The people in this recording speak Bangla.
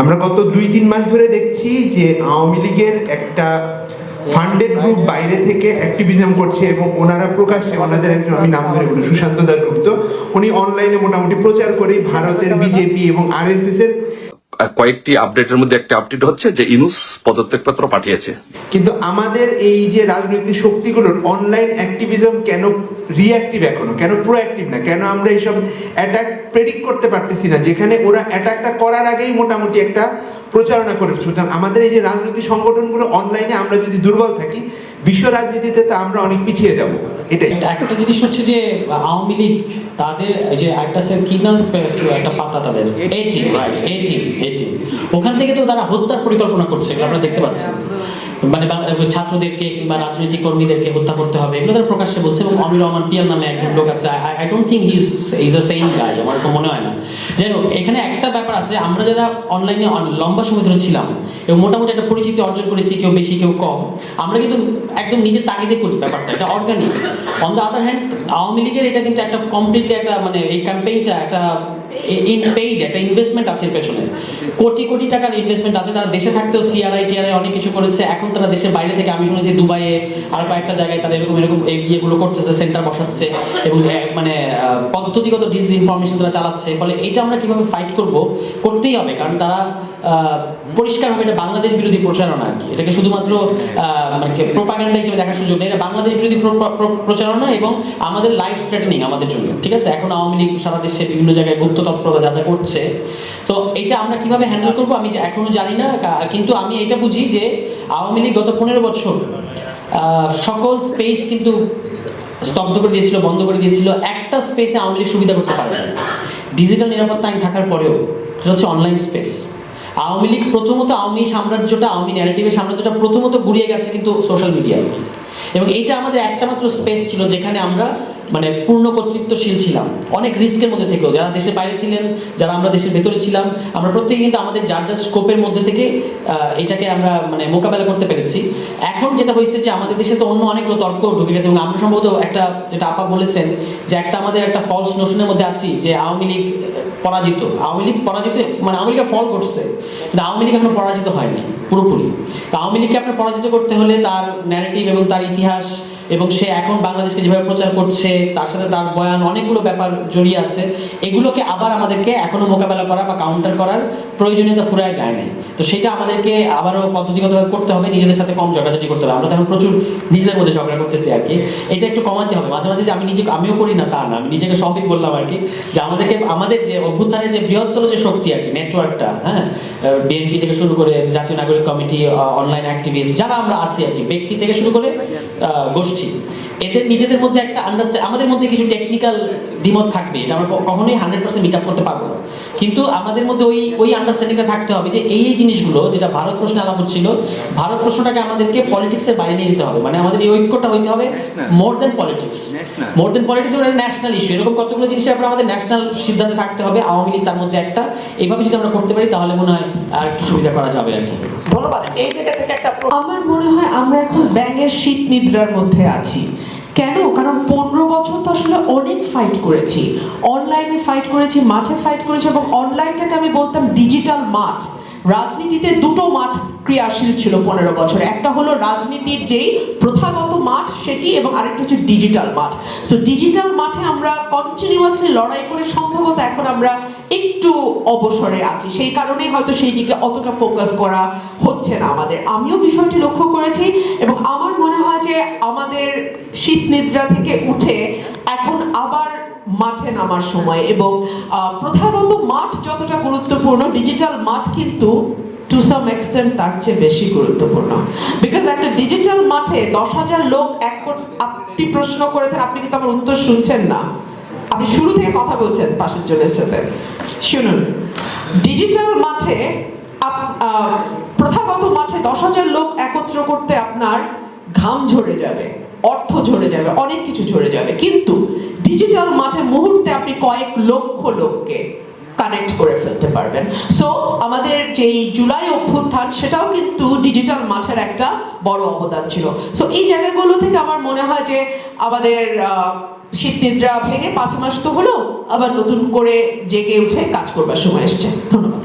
আমরা গত দুই তিন মাস ধরে দেখছি যে আওয়ামী লীগের একটা ফান্ডেড গ্রুপ বাইরে থেকে অ্যাক্টিভিজম করছে এবং ওনারা প্রকাশ্যে ওনাদের একজন আমি নাম ধরে বলি সুশান্ত দাসগুপ্ত উনি অনলাইনে মোটামুটি প্রচার করে ভারতের বিজেপি এবং আরএসএস এর কয়েকটি আপডেটের মধ্যে একটা আপডেট হচ্ছে যে ইনুস পদত্যাগপত্র পাঠিয়েছে। কিন্তু আমাদের এই যে রাজনৈতিক শক্তিগুলোর অনলাইন অ্যাক্টিভিজম কেন রিঅ্যাক্টিভ এখনও? কেন প্রোঅ্যাক্টিভ না? কেন আমরা এইসব অ্যাটাক প্রেডিক্ট করতে পারতেছি না? যেখানে ওরা অ্যাটাকটা করার আগেই মোটামুটি একটা প্রচারণা করে সুতরাং আমাদের এই যে রাজনৈতিক সংগঠনগুলো অনলাইনে আমরা যদি দুর্বল থাকি বিশ্ব রাজনীতিতে তো আমরা অনেক পিছিয়ে যাব এটাই। একটা- জিনিস হচ্ছে যে আওয়ামী লীগ তাদের যে একটা স্যার কি নাম একটা পাতা তাদের? এটি রাইট এটি এটি। ওখান থেকে তো তারা হত্যার পরিকল্পনা করছে আপনারা দেখতে পাচ্ছেন। মানে ছাত্রদেরকে কিংবা রাজনৈতিক কর্মীদেরকে হত্যা করতে হবে, এগুলো তারা প্রকাশ্যে বলছে এবং অমির রহমান পিয়ার নামে একজন লোক আছে। I don't think his is a same guy আমার তো মনে হয় না। যাই হোক এখানে একটা ব্যাপার আছে, আমরা যারা অনলাইনে লম্বা সময় ধরে ছিলাম এবং মোটামুটি একটা পরিচিতি অর্জন করেছি, কেউ বেশি, কেউ কম, আমরা কিন্তু একদম নিজের তাগিদে করি ব্যাপারটা, এটা organic on the other hand Awami লীগের এটা কিন্তু একটা কমপ্লিটলি একটা মানে এই ক্যাম্পেইনটা একটা ইন পেইড একটা ইনভেস্টমেন্ট আছে এর পেছনে। কোটি কোটি টাকার ইনভেস্টমেন্ট আছে, তারা দেশে থাকতেও সিআরআই টিআরআই অনেক কিছু করেছে। এখন তারা দেশের বাইরে থেকে, আমি শুনেছি দুবাইয়ে আর কয়েকটা জায়গায় তারা এরকম এরকম ইয়েগুলো করতেছে সেন্টার বসাচ্ছে এবং মানে পদ্ধতিগত ডিস ইনফরমেশন তারা চালাচ্ছে। ফলে এটা আমরা কীভাবে ফাইট করব? করতেই হবে, কারণ তারা পরিষ্কারভাবে এটা বাংলাদেশ বিরোধী প্রচারণা আর কি। এটাকে শুধুমাত্র মানে প্রোপাগান্ডা হিসেবে দেখার সুযোগ নেই। এটা বাংলাদেশ বিরোধী প্র- প্র- প্রচারণা এবং আমাদের লাইফ থ্রেটেনিং আমাদের জন্য, ঠিক আছে? এখন আওয়ামী লীগ, সারা দেশে বিভিন্ন জায়গায় গুপ্ত তৎপরতা যা যা করছে। তো এটা আমরা কীভাবে হ্যান্ডেল করব আমি এখনও জানি না কিন্তু আমি এটা বুঝি যে আওয়ামী লীগ গত পনেরো বছর সকল স্পেস কিন্তু স্তব্ধ করে দিয়েছিল, বন্ধ করে দিয়েছিল। একটা স্পেসে আওয়ামী লীগ সুবিধা করতে পারে ডিজিটাল নিরাপত্তা আইন থাকার পরেও, সেটা হচ্ছে অনলাইন স্পেস আওয়ামী লীগ প্রথমত আওয়ামী সাম্রাজ্যটা, আওয়ামী ন্যারেটিভের সাম্রাজ্যটা প্রথমত গুড়িয়ে গেছে কিন্তু সোশ্যাল মিডিয়ায় এবং এইটা আমাদের একটা মাত্র স্পেস ছিল যেখানে আমরা মানে পূর্ণ কর্তৃত্বশীল ছিলাম। অনেক রিস্কের মধ্যে থেকেও, যারা দেশের বাইরে ছিলেন, যারা আমরা দেশের ভেতরে ছিলাম, আমরা প্রত্যেকে কিন্তু আমাদের যার যার স্কোপের মধ্যে থেকে এটাকে আমরা মানে মোকাবেলা করতে পেরেছি। এখন যেটা হয়েছে যে আমাদের দেশে তো অন্য অনেকগুলো তর্ক ঢুকে গেছে এবং আমরা সম্ভবত একটা, যেটা আপা বলেছেন, যে একটা আমাদের একটা ফলস নোশনের মধ্যে আছি, যে আওয়ামী লীগ পরাজিত। আওয়ামী লীগ পরাজিত মানে আওয়ামী লীগের ফল করছে, কিন্তু আওয়ামী লীগ এখনও পরাজিত হয়নি, পুরোপুরি। তো আওয়ামী লীগকে আপনার পরাজিত করতে হলে তার ন্যারেটিভ এবং তার ইতিহাস এবং সে এখন বাংলাদেশকে যেভাবে প্রচার করছে তার সাথে তার বয়ান অনেকগুলো ব্যাপার জড়িয়ে আছে। এগুলোকে আবার আমাদেরকে এখনও মোকাবেলা করা বা কাউন্টার করার প্রয়োজনীয়তা ফুরায় যায় না তো সেটা আমাদেরকে আবারও পদ্ধতিগতভাবে করতে হবে, নিজেদের সাথে কম ঝগড়াঝাটি করতে হবে। আমরা তো এখন প্রচুর নিজেদের মধ্যে ঝগড়া করতেছি আর কি। এটা একটু কমাতে হবে। মাঝে মাঝে যে আমি নিজেকে, আমিও করি না, তা না। আমি নিজেকে সবই বললাম আর কি যে আমাদেরকে, আমাদের যে অভ্যুত্থানের যে বৃহত্তর যে শক্তি আর কি নেটওয়ার্কটা হ্যাঁ? বিএনপি থেকে শুরু করে জাতীয় নাগরিক কমিটি অনলাইন অ্যাক্টিভিস্ট যারা আমরা আছি আর কি, ব্যক্তি থেকে শুরু করে গোষ্ঠী। এদের নিজেদের মধ্যে একটা আন্ডারস্ট্যান্ড আমাদের মধ্যে কিছু টেকনিক্যাল দ্বিমত থাকবে এটা আমরা কখনোই হান্ড্রেড পার্সেন্ট মিট আপ করতে পারব না। কিন্তু আমাদের মধ্যে ওই ওই আন্ডারস্ট্যান্ডিংটা থাকতে হবে যে এই এই জিনিসগুলো যেটা ভারত প্রশ্নে আলাপ হচ্ছিল ভারত প্রশ্নটাকে আমাদেরকে পলিটিক্সের বাইরে নিয়ে যেতে হবে। মানে আমাদের এই ঐক্যটা হইতে হবে more than politics more than politics মানে ন্যাশনাল ইস্যু এরকম কতগুলো জিনিসের ব্যাপারে আমাদের ন্যাশনাল সিদ্ধান্তে থাকতে হবে আওয়ামী লীগ তার মধ্যে একটা। এভাবে যদি আমরা করতে পারি তাহলে মনে হয় আর একটু সুবিধা করা যাবে আর কি। ধন্যবাদ। এই জায়গা থেকে একটা আমার মনে হয় আমরা এখন ব্যাঙের শীত নিদ্রার মধ্যে আছি। কেন? কারণ পনেরো বছর তো আসলে অনেক ফাইট করেছি। অনলাইনে ফাইট করেছি, মাঠে ফাইট করেছি এবং অনলাইনটাকে আমি বলতাম ডিজিটাল মাঠ। রাজনীতিতে দুটো মাঠ ক্রিয়াশীল ছিল পনেরো বছর। একটা হলো রাজনীতির যেই প্রথাগত মাঠ সেটি এবং আরেকটা হচ্ছে ডিজিটাল মাঠ। সো ডিজিটাল মাঠে আমরা কন্টিনিউয়াসলি লড়াই করে সম্ভবত এখন আমরা একটু অবসরে আছি। সেই কারণেই হয়তো সেই দিকে অতটা ফোকাস করা হচ্ছে না আমাদের। আমিও বিষয়টি লক্ষ্য করেছি এবং আমার মনে হয় যে আমাদের শীত নিদ্রা থেকে উঠে এখন আবার মাঠে নামার সময় এবং প্রথাগত মাঠ যতটা গুরুত্বপূর্ণ ডিজিটাল মাঠ কিন্তু টু সাম এক্সটেন্ট তার চেয়ে বেশি গুরুত্বপূর্ণ। বিকজ একটা ডিজিটাল মাঠে দশ হাজার লোক এক আপনি প্রশ্ন করেছেন, আপনি কিন্তু আমার উত্তর শুনছেন না। আপনি শুরু থেকে কথা বলছেন পাশের জনের সাথে। শুনুন ডিজিটাল মাঠে প্রথাগত মাঠে দশ হাজার লোক একত্র করতে আপনার ঘাম ঝরে যাবে। অর্থ ঝরে যাবে অনেক কিছু ঝরে যাবে। কিন্তু ডিজিটাল মাঠে মুহূর্তে আপনি কয়েক লক্ষ লোককে কানেক্ট করে ফেলতে পারবেন। সো আমাদের যেই জুলাই অভ্যুত্থান সেটাও কিন্তু ডিজিটাল মাঠের একটা বড় অবদান ছিল। সো এই জায়গাগুলো থেকে আমার মনে হয় যে আমাদের আহ, শীত নিদ্রা ভেঙে পাঁচ মাস তো হলো আবার নতুন করে জেগে উঠে কাজ করবার সময় এসছে। ধন্যবাদ।